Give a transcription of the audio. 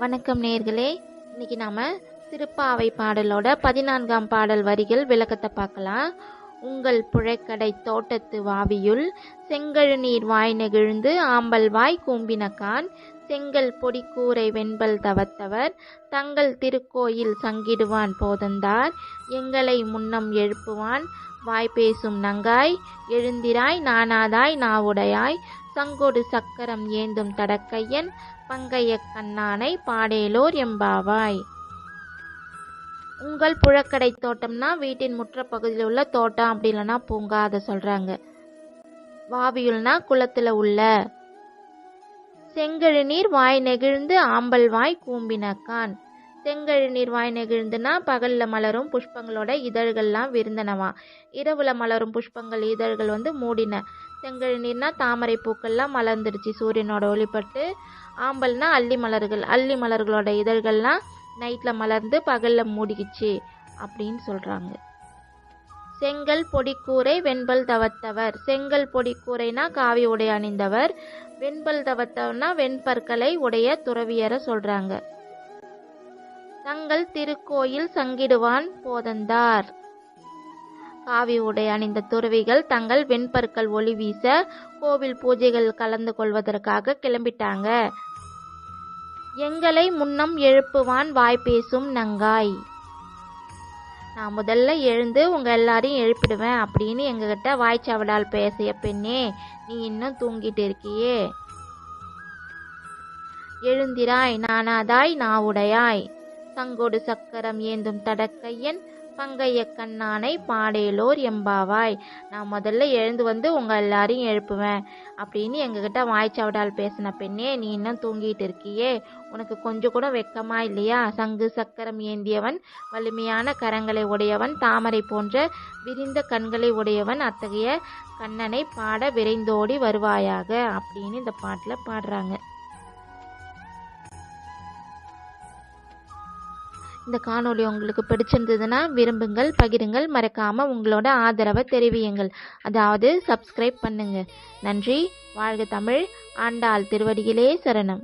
வணக்கம் நேர்களே. இன்னைக்கு நாம திருப்பாவை பாடலோட பதினான்காம் பாடல் வரிகள் விளக்கத்தை பார்க்கலாம். உங்கள் புழைக்கடை தோட்டத்து வாவியுள் செங்கழு நீர் வாய் நெகிழ்ந்து ஆம்பல் வாய் கூம்பினகான். செங்கல் பொடி கூரை வெண்பல் தவத்தவர் தங்கள் திருக்கோயில் சங்கிடுவான் போதந்தார். எங்களை முன்னம் எழுப்புவான் வாய் பேசும் நங்காய் எழுந்திராய் நானாதாய் நாவுடையாய். சங்கொடு சக்கரம் ஏந்தும் தடக்கையன் பங்கைய கண்ணானை பாடேலோர் எம்பாவாய். உங்கள் புழக்கடை தோட்டம்னா வீட்டின் முற்ற பகுதியில் உள்ள தோட்டம் அப்படி இல்லைன்னா பூங்கா அதை சொல்றாங்க. வாவியுள்னா குளத்துல உள்ள. செங்கழு நீர் வாய் நெகிழ்ந்து ஆம்பல் வாய் கூம்பினக்கான் செங்கழு நீர் வாய் நெகிழ்ந்துனா பகல்ல மலரும் புஷ்பங்களோட இதழ்கள்லாம் விருந்தனவா. இரவுல மலரும் புஷ்பங்கள் இதழ்கள் வந்து மூடின செங்கழு தாமரை பூக்கள்லாம் மலர்ந்துடுச்சு சூரியனோட ஒளிப்பட்டு ஆம்பல்னா அல்லி மலர்கள் அல்லி மலர்களோட இதழ்கள்லாம் நைட்டில் மலர்ந்து பகலில் மூடிக்கிச்சு அப்படின்னு சொல்கிறாங்க செங்கல் பொடிக்கூரை வெண்பல் தவத்தவர். செங்கல் பொடிக்கூரைனா காவி உடை அணிந்தவர். வெண்பல் தவத்தவர்னா வெண்பற்களை உடைய துறவியரை சொல்கிறாங்க தங்கள் திருக்கோயில் சங்கிடுவான் போதந்தார். காவி உடை அணிந்த துறவிகள் தங்கள் வெண்பற்கள் ஒளி வீச கோவில் பூஜைகள் கலந்து கொள்வதற்காக கிளம்பிட்டாங்க. எங்களை முன்னம் எழுப்புவான் வாய் பேசும் நங்காய். நான் முதல்ல எழுந்து உங்க எல்லாரையும் எழுப்பிடுவேன் அப்படின்னு எங்ககிட்ட வாய்ச்சாவடால் பேசிய பெண்ணே நீ இன்னும் தூங்கிட்டு இருக்கியே. எழுந்திராய் நானாதாய் நாவுடையாய் சங்கோடு சக்கரம் ஏந்தும் தடக்கையன் பங்கைய கண்ணானை பாடேலோர் எம்பாவாய். நான் முதல்ல எழுந்து வந்து உங்கள் எல்லாரையும் எழுப்புவேன். அப்படின்னு எங்ககிட்ட வாய்ச்சாவடால் பேசின பெண்ணே நீ இன்னும் தூங்கிட்டு இருக்கியே? உனக்கு கொஞ்சம் கூட வெக்கமா இல்லையா? சங்கு சக்கரம் ஏந்தியவன் வலிமையான கரங்களை உடையவன் தாமரை போன்ற விரிந்த கண்களை உடையவன் அத்தகைய கண்ணனை பாட விரைந்தோடி வருவாயாக? அப்படின்னு இந்த பாட்டில் பாடுறாங்க. இந்த காணொளி உங்களுக்கு பிடிச்சிருந்ததுன்னா விரும்புங்கள் பகிருங்கள் மறக்காமல் உங்களோட ஆதரவை தெரிவியுங்கள். அதாவது சப்ஸ்கிரைப் பண்ணுங்கள் நன்றி வாழ்க தமிழ் ஆண்டாள் திருவடியிலே சரணம்.